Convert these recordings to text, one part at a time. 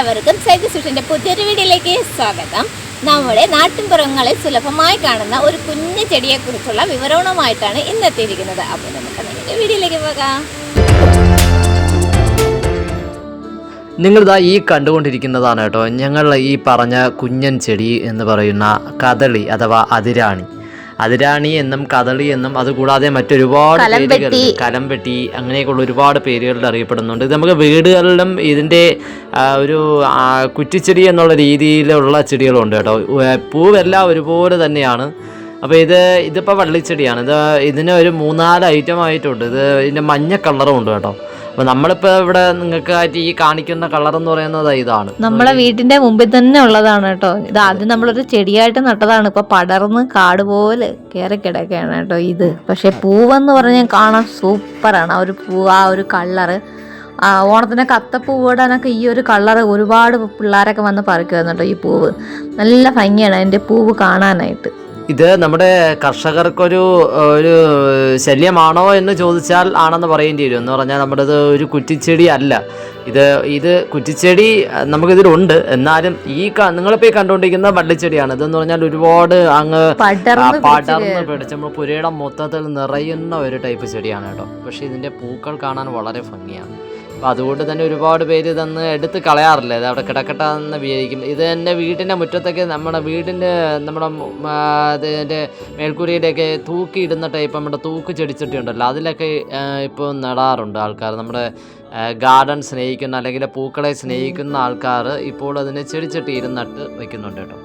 എല്ലാവർക്കും സൈക്കിൾ സുഷിന്റെ പുതിയൊരു വീഡിയോയിലേക്ക് സ്വാഗതം. നമ്മുടെ നാട്ടിൻപുറങ്ങളിൽ സുലഭമായി കാണുന്ന ഒരു കുഞ്ഞു ചെടിയെക്കുറിച്ചുള്ള വിവരണവുമായിട്ടാണ് ഇന്നെത്തിയിരിക്കുന്നത് അപ്പോൾ നമുക്ക് നേരെ വീഡിയോയിലേക്ക് പോകാം. നിങ്ങളിതാ ഈ കണ്ടുകൊണ്ടിരിക്കുന്നതാണ് കേട്ടോ. ഞങ്ങൾ ഈ പറഞ്ഞ കുഞ്ഞൻ ചെടി എന്ന് പറയുന്ന കദളി അഥവാ അതിരാണി. അതിരാണി എന്നും കഥളി എന്നും അതുകൂടാതെ മറ്റൊരുപാട് പേരുകൾ കലംപെട്ടി അങ്ങനെയൊക്കെയുള്ള ഒരുപാട് പേരുകളിൽ അറിയപ്പെടുന്നുണ്ട്. ഇത് നമുക്ക് വീടുകളിലും ഇതിന്റെ ഒരു കുറ്റിച്ചെടി എന്നുള്ള രീതിയിലുള്ള ചെടികളുണ്ട് കേട്ടോ. പൂവെല്ലാം ഒരുപോലെ തന്നെയാണ്. അപ്പോൾ ഇത് ഇതിപ്പോൾ വള്ളിച്ചെടിയാണ്. ഇത് ഇതിന് ഒരു മൂന്നാൽ ഐറ്റം ആയിട്ടുണ്ട്. ഇത് ഇതിന്റെ മഞ്ഞ കളറും ഉണ്ട് കേട്ടോ. അപ്പോൾ നമ്മളിപ്പോ ഇവിടെ നിങ്ങൾക്ക് ആയിട്ട് ഈ കാണിക്കുന്ന കളർ എന്ന് പറയുന്നത് ഇതാണ്. നമ്മളെ വീട്ടിന്റെ മുമ്പിൽ തന്നെ ഉള്ളതാണ് കേട്ടോ. ഇത് ആദ്യം നമ്മളൊരു ചെടിയായിട്ട് നട്ടതാണ്. ഇപ്പൊ പടർന്ന് കാട് പോലെ കയറി കിടക്കുകയാണ് കേട്ടോ ഇത്. പക്ഷെ പൂവെന്ന് പറഞ്ഞാൽ കാണാൻ സൂപ്പറാണ്. ആ ഒരു പൂ ആ ഒരു കളറ് ആ ഓണത്തിനൊക്കെ അത്തപ്പൂവ് ഇടാനൊക്കെ ഈ ഒരു കളറ് ഒരുപാട് പിള്ളേരൊക്കെ വന്ന് പറിക്കുമായിരുന്നു കേട്ടോ ഈ പൂവ്. നല്ല ഭംഗിയാണ് അതിന്റെ പൂവ് കാണാനായിട്ട്. ഇത് നമ്മുടെ കർഷകർക്കൊരു ഒരു ശല്യമാണോ എന്ന് ചോദിച്ചാൽ ആണെന്ന് പറയേണ്ടി വരും. എന്ന് പറഞ്ഞാൽ നമ്മുടെ ഇത് ഒരു കുറ്റിച്ചെടി അല്ല. ഇത് ഇത് കുറ്റിച്ചെടി നമുക്കിതിലുണ്ട്. എന്നാലും ഈ നിങ്ങളിപ്പോ നിങ്ങളിപ്പോൾ ഈ കണ്ടുകൊണ്ടിരിക്കുന്ന വള്ളിച്ചെടിയാണ്. ഇതെന്ന് പറഞ്ഞാൽ ഒരുപാട് അങ്ങ് പടർന്ന് പടർന്ന് പിടിച്ച് നമ്മൾ പുരയുടെ മൊത്തത്തിൽ നിറയുന്ന ഒരു ടൈപ്പ് ചെടിയാണ് കേട്ടോ. പക്ഷെ ഇതിന്റെ പൂക്കൾ കാണാൻ വളരെ ഭംഗിയാണ്. അപ്പോൾ അതുകൊണ്ട് തന്നെ ഒരുപാട് പേര് ഇതൊന്ന് എടുത്ത് കളയാറില്ല. ഇത് അവിടെ കിടക്കട്ടെ എന്ന് വിചാരിക്കും. ഇത് തന്നെ വീടിന്റെ മുറ്റത്തൊക്കെ നമ്മുടെ വീടിന്റെ നമ്മുടെ അതിന്റെ മേൽക്കൂരയിലൊക്കെ തൂക്കിയിടുന്ന ടൈപ്പ് നമ്മുടെ തൂക്ക് ചെടിച്ചട്ടി ഉണ്ടല്ലോ അതിലൊക്കെ ഇപ്പോൾ നടാറുണ്ട് ആൾക്കാർ. നമ്മുടെ ഗാർഡൻ സ്നേഹിക്കുന്ന അല്ലെങ്കിൽ പൂക്കളെ സ്നേഹിക്കുന്ന ആൾക്കാർ ഇപ്പോൾ അതിനെ ചെടിച്ചട്ടി ഇരുന്നിട്ട് വയ്ക്കുന്നുണ്ട് കേട്ടോ.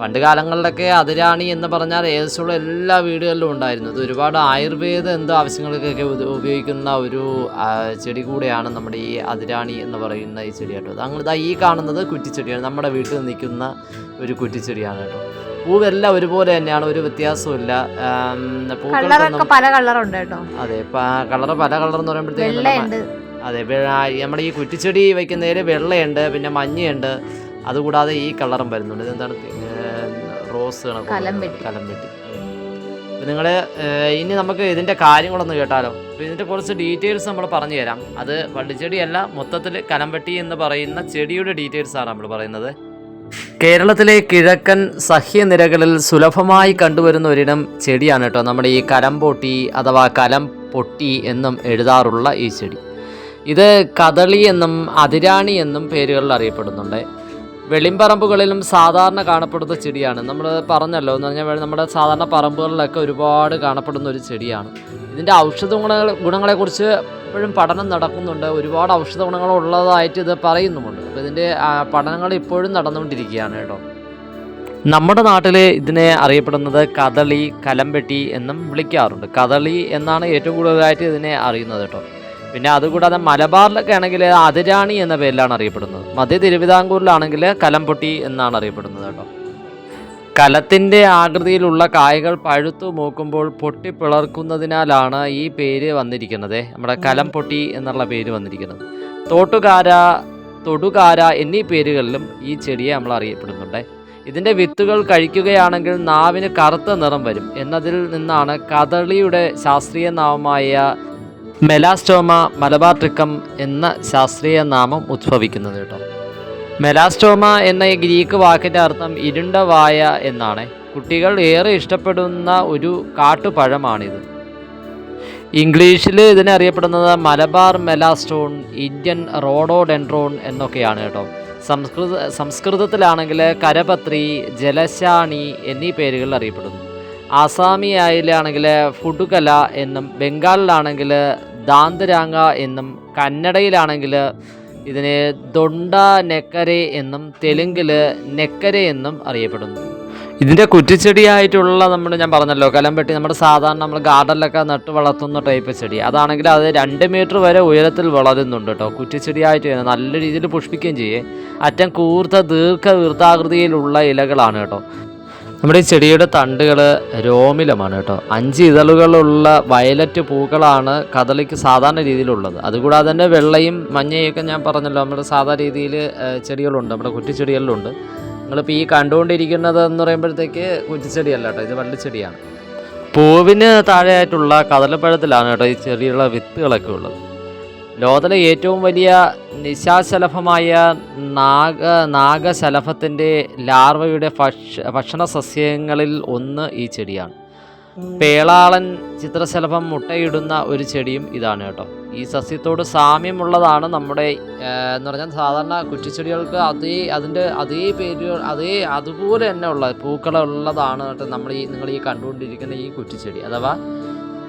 പണ്ട് കാലങ്ങളിലൊക്കെ അതിരാണി എന്ന് പറഞ്ഞാൽ ഏകദേശമുള്ള എല്ലാ വീടുകളിലും ഉണ്ടായിരുന്നു. ഇത് ഒരുപാട് ആയുർവേദ എന്തോ ആവശ്യങ്ങൾക്കൊക്കെ ഉപയോഗിക്കുന്ന ഒരു ചെടി കൂടെയാണ് നമ്മുടെ ഈ അതിരാണി എന്ന് പറയുന്ന ഈ ചെടി കേട്ടോ. അങ്ങനെ ഇതാ ഈ കാണുന്നത് കുറ്റിച്ചെടിയാണ്. നമ്മുടെ വീട്ടിൽ നിൽക്കുന്ന ഒരു കുറ്റിച്ചെടിയാണ് കേട്ടോ. പൂവെല്ലാം ഒരുപോലെ തന്നെയാണ് ഒരു വ്യത്യാസമില്ല പല കളറുണ്ട് കേട്ടോ. അതെ കളർ പല കളർ എന്ന് പറയുമ്പോഴത്തേക്കും അതെ നമ്മുടെ ഈ കുറ്റിച്ചെടി വയ്ക്കുന്നതിൽ വെള്ളയുണ്ട് പിന്നെ മഞ്ഞയുണ്ട്. അതുകൂടാതെ ഈ കളറും വരുന്നുണ്ട്. ഇതെന്താണ്? റോസ് കലം വെട്ടി. കലംവെട്ടി നിങ്ങൾ ഇനി നമുക്ക് ഇതിന്റെ കാര്യങ്ങളൊന്ന് കേട്ടാലോ? അപ്പോൾ ഇതിന്റെ കുറച്ച് ഡീറ്റെയിൽസ് നമ്മൾ പറഞ്ഞു തരാം. അത് വള്ളിച്ചെടിയല്ല മൊത്തത്തിൽ കലംവെട്ടി എന്ന് പറയുന്ന ചെടിയുടെ ഡീറ്റെയിൽസ് ആണ് നമ്മൾ പറയുന്നത്. കേരളത്തിലെ കിഴക്കൻ സഹ്യനിരകളിൽ സുലഭമായി കണ്ടുവരുന്ന ഒരിനം ചെടിയാണ് കേട്ടോ നമ്മുടെ ഈ കലംപൊട്ടി അഥവാ കലം പൊട്ടി എന്നും എഴുതാറുള്ള ഈ ചെടി. ഇത് കദളി എന്നും അതിരാണി എന്നും പേരുകളിൽ അറിയപ്പെടുന്നുണ്ട്. വെളിമ്പറമ്പുകളിലും സാധാരണ കാണപ്പെടുന്ന ചെടിയാണ്. നമ്മൾ പറഞ്ഞല്ലോ എന്ന് പറഞ്ഞാൽ നമ്മുടെ സാധാരണ പറമ്പുകളിലൊക്കെ ഒരുപാട് കാണപ്പെടുന്ന ഒരു ചെടിയാണ്. ഇതിന്റെ ഔഷധ ഗുണങ്ങൾ ഗുണങ്ങളെക്കുറിച്ച് ഇപ്പോഴും പഠനം നടക്കുന്നുണ്ട്. ഒരുപാട് ഔഷധ ഗുണങ്ങൾ ഉള്ളതായിട്ട് ഇത് പറയുന്നുമുണ്ട്. അപ്പോൾ ഇതിന്റെ പഠനങ്ങൾ ഇപ്പോഴും നടന്നുകൊണ്ടിരിക്കുകയാണ് കേട്ടോ. നമ്മുടെ നാട്ടിൽ ഇതിനെ അറിയപ്പെടുന്നത് കദളി കലമ്പെട്ടി എന്നും വിളിക്കാറുണ്ട്. കദളി എന്നാണ് ഏറ്റവും കൂടുതലായിട്ട് ഇതിനെ അറിയുന്നത് കേട്ടോ. പിന്നെ അതുകൂടാതെ മലബാറിലൊക്കെ ആണെങ്കിൽ അതിരാണി എന്ന പേരിലാണ് അറിയപ്പെടുന്നത്. മധ്യ തിരുവിതാംകൂറിലാണെങ്കിൽ കലംപൊട്ടി എന്നാണ് അറിയപ്പെടുന്നത് കേട്ടോ. കലത്തിന്റെ ആകൃതിയിലുള്ള കായകൾ പഴുത്തു മൂക്കുമ്പോൾ പൊട്ടിപ്പിളർക്കുന്നതിനാലാണ് ഈ പേര് വന്നിരിക്കുന്നത്. നമ്മുടെ കലം പൊട്ടി എന്നുള്ള പേര് വന്നിരിക്കുന്നത്. തോട്ടുകാര തൊടുകാര എന്നീ പേരുകളിലും ഈ ചെടിയെ നമ്മൾ അറിയപ്പെടുന്നുണ്ട്. ഇതിന്റെ വിത്തുകൾ കഴിക്കുകയാണെങ്കിൽ നാവിന് കറുത്ത നിറം വരും. എന്നതിൽ നിന്നാണ് കദളിയുടെ ശാസ്ത്രീയ നാമമായ മെലാസ്റ്റോമ മലബാർ ട്രിക്കം എന്ന ശാസ്ത്രീയ നാമം ഉദ്ഭവിക്കുന്നത് കേട്ടോ. മെലാസ്റ്റോമ എന്ന ഗ്രീക്ക് വാക്കിന്റെ അർത്ഥം ഇരുണ്ട വായ എന്നാണ്. കുട്ടികൾ ഏറെ ഇഷ്ടപ്പെടുന്ന ഒരു കാട്ടുപഴമാണിത്. ഇംഗ്ലീഷിൽ ഇതിനെ അറിയപ്പെടുന്നത് മലബാർ മെലാസ്റ്റോൺ ഇന്ത്യൻ റോഡോഡെൻഡ്രോൺ എന്നൊക്കെയാണ് കേട്ടോ. സംസ്കൃത സംസ്കൃതത്തിലാണെങ്കിൽ കരപത്രി ജലശാണി എന്നീ പേരുകളിൽ അറിയപ്പെടുന്നു. ആസാമിയായിലാണെങ്കിൽ ഫുഡുകല എന്നും ബംഗാളിലാണെങ്കിൽ ദാന്തരാങ്ക എന്നും കന്നഡയിലാണെങ്കിൽ ഇതിനെ ദൊണ്ട നെക്കരെ എന്നും തെലുങ്കിൽ നെക്കരെ എന്നും അറിയപ്പെടുന്നു. ഇതിന്റെ കുറ്റിച്ചെടിയായിട്ടുള്ള നമ്മൾ ഞാൻ പറഞ്ഞല്ലോ കലംപെട്ടി നമ്മുടെ സാധാരണ നമ്മൾ ഗാർഡനിലൊക്കെ നട്ട് വളർത്തുന്ന ടൈപ്പ് ചെടി. അതാണെങ്കിൽ അത് രണ്ട് മീറ്റർ വരെ ഉയരത്തിൽ വളരുന്നുണ്ട് കേട്ടോ കുറ്റിച്ചെടിയായിട്ട് വരുന്നത് നല്ല രീതിയിൽ പുഷ്പിക്കുകയും ചെയ്യേ. അറ്റം കൂർത്ത ദീർഘ വൃത്താകൃതിയിലുള്ള ഇലകളാണ് കേട്ടോ നമ്മുടെ ഈ ചെടിയുടെ തണ്ടുകൾ രോമിലമാണ് കേട്ടോ. അഞ്ച് ഇതളുകളുള്ള വയലറ്റ് പൂക്കളാണ് കദളിക്ക് സാധാരണ രീതിയിലുള്ളത്. അതുകൂടാതെ തന്നെ വെള്ളയും മഞ്ഞയൊക്കെ ഞാൻ പറഞ്ഞല്ലോ നമ്മുടെ സാധാരണ രീതിയിൽ ചെടികളുണ്ട് നമ്മുടെ കുറ്റിച്ചെടികളിലുണ്ട് നിങ്ങളിപ്പോൾ ഈ കണ്ടുകൊണ്ടിരിക്കുന്നത് എന്ന് പറയുമ്പോഴത്തേക്ക് കുറ്റിച്ചെടിയല്ല കേട്ടോ ഇത് വള്ളിച്ചെടിയാണ് പൂവിന് താഴെയായിട്ടുള്ള കദളിപ്പഴത്തിലാണ് കേട്ടോ ഈ ചെടിയുള്ള വിത്തുകളൊക്കെ ഉള്ളത്. ലോകത്തിലെ ഏറ്റവും വലിയ നിശാശലഭമായ നാഗ നാഗശലഭത്തിന്റെ ലാർവയുടെ ഭക്ഷ ഭക്ഷണ സസ്യങ്ങളിൽ ഒന്ന് ഈ ചെടിയാണ്. പേളാളൻ ചിത്രശലഭം മുട്ടയിടുന്ന ഒരു ചെടിയും ഇതാണ് കേട്ടോ. ഈ സസ്യത്തോട് സാമ്യമുള്ളതാണ് നമ്മുടെ എന്ന് പറഞ്ഞാൽ സാധാരണ കുറ്റിച്ചെടികൾക്ക് അതേ അതിന്റെ അതേ പേര് അതേ അതുപോലെ തന്നെ ഉള്ള പൂക്കളുള്ളതാണ് കേട്ടോ നമ്മൾ ഈ നിങ്ങൾ ഈ കണ്ടുകൊണ്ടിരിക്കുന്ന ഈ കുറ്റിച്ചെടി. അഥവാ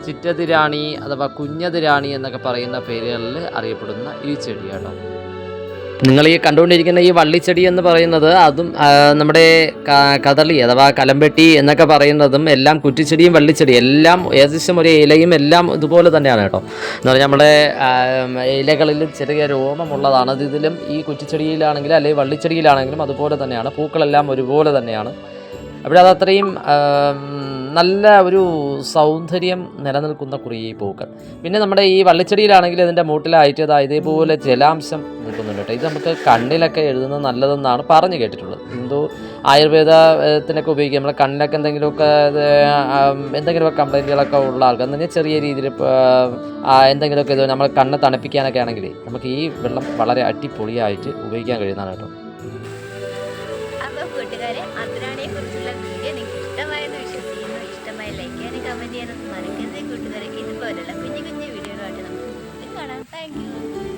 ചിറ്റതിരാണി അഥവാ കുഞ്ഞതിരാണി എന്നൊക്കെ പറയുന്ന പേരുകളിൽ അറിയപ്പെടുന്ന ഈ ചെടിയാണ് നിങ്ങൾ ഈ കണ്ടുകൊണ്ടിരിക്കുന്ന ഈ വള്ളിച്ചെടി എന്ന് പറയുന്നത് അതും നമ്മുടെ കദളി അഥവാ കലമ്പെട്ടി എന്നൊക്കെ പറയുന്നതും എല്ലാം കുറ്റിച്ചെടിയും വള്ളിച്ചെടി എല്ലാം ഏകദേശം ഒരു ഇലയും എല്ലാം ഇതുപോലെ തന്നെയാണ് കേട്ടോ. എന്ന് പറഞ്ഞാൽ നമ്മുടെ ഇലകളിൽ ചെറിയ രോമമുള്ളതാണ് ഇതിലും ഈ കുറ്റിച്ചെടിയിലാണെങ്കിലും അല്ലെങ്കിൽ വള്ളിച്ചെടിയിലാണെങ്കിലും അതുപോലെ തന്നെയാണ്. പൂക്കളെല്ലാം ഒരുപോലെ തന്നെയാണ്. അവിടെ അത് അത്രയും നല്ല ഒരു സൗന്ദര്യം നിലനിൽക്കുന്ന കുറേ പൂക്കൾ. പിന്നെ നമ്മുടെ ഈ വള്ളിച്ചെടിയിലാണെങ്കിൽ ഇതിന്റെ മൂട്ടിലായിട്ട് ഇതാ ഇതേപോലെ ജലാംശം നിൽക്കുന്നുണ്ട് കേട്ടോ. ഇത് നമുക്ക് കണ്ണിലൊക്കെ എഴുതുന്നത് നല്ലതെന്നാണ് പറഞ്ഞു കേട്ടിട്ടുള്ളത്. എന്തോ ആയുർവേദത്തിനൊക്കെ ഉപയോഗിക്കുക നമ്മുടെ കണ്ണിലൊക്കെ എന്തെങ്കിലുമൊക്കെ എന്തെങ്കിലുമൊക്കെ കംപ്ലൈന്റുകളൊക്കെ ഉള്ള ആൾക്കാർ എന്ന് ചെറിയ രീതിയിൽ എന്തെങ്കിലുമൊക്കെ ഇത് നമ്മൾ കണ്ണ് തണുപ്പിക്കാനൊക്കെ ആണെങ്കിൽ നമുക്ക് ഈ വെള്ളം വളരെ അടിപൊളിയായിട്ട് ഉപയോഗിക്കാൻ കഴിയുന്നതാണ് കേട്ടോ. അപ്പോൾ കൂട്ടുകാരെ അതിരാണിയെ കുറിച്ചുള്ള വീഡിയോ നിങ്ങൾക്ക് ഇഷ്ടമായെന്ന് വിശ്വസിക്കുന്നു. ഇഷ്ടമായി ലൈക്ക് ചെയ്യാനും കമന്റ് ചെയ്യാനും മറക്കരുത്. കൂട്ടുകാരെ ഇതുപോലുള്ള കുഞ്ഞു കുഞ്ഞു വീഡിയോകളായിട്ട് നമുക്ക് കാണാം. താങ്ക്